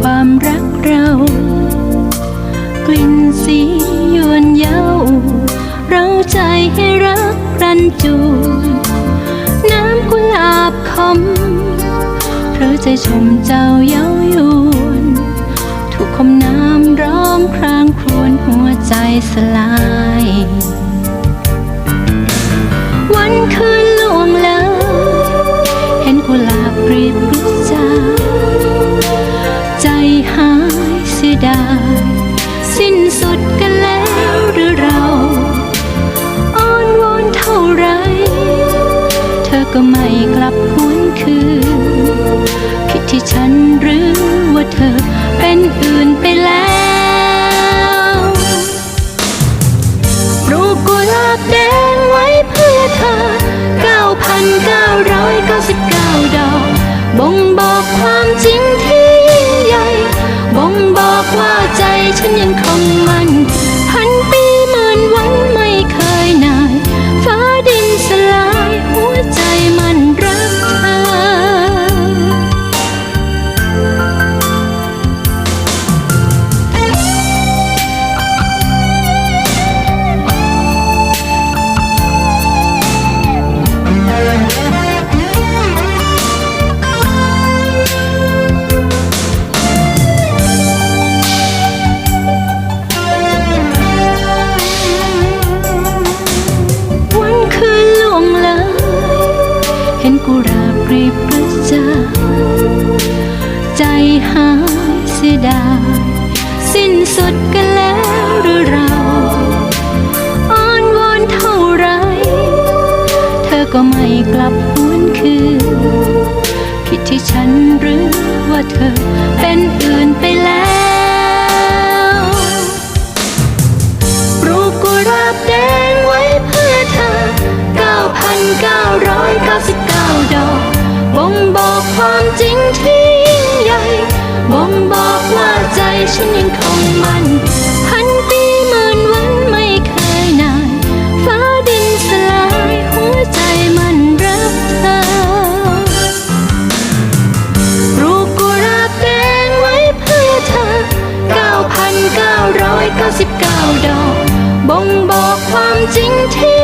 ความรักเรา กลิ่นสียวนเย้าเราใจให้รักรันจู น้ำกุหลาบคมเพราะใจชมเจ้าเย้ายวนถูกคมน้ำร้องครางครวญหัวใจสลาย หายเสียดายสิ้นสุดกันแล้วหรือเราอ้อนวอนเท่าไร เธอก็ไม่กลับหวนคืนผิดที่ฉันหรือว่าเธอเป็นอื่นไปแล้วปลูกกุหลาบแดงไว้เพื่อเธอ 9,999 ฉันยังคง หายเสียดายสิ้นสุดกันแล้วหรือเราอ้อนวอนเท่าไร เธอก็ไม่กลับหวนคืนผิดที่ฉันหรือว่าเธอเป็นอื่นไปแล้ว ปลูกกุหลาบแดงไว้เพื่อเธอ 9,999 ดอกบ่งบอกความจริงที่ งบอกว่าใจฉันยังคงมันพันปีหมื่นวันไม่เคยนานฟ้าดินสลายหัวใจมันรักเธอปลูกกุหลาบแดงไว้เพื่อเธอ 9,999 ดอก บ่งบอกความจริงที่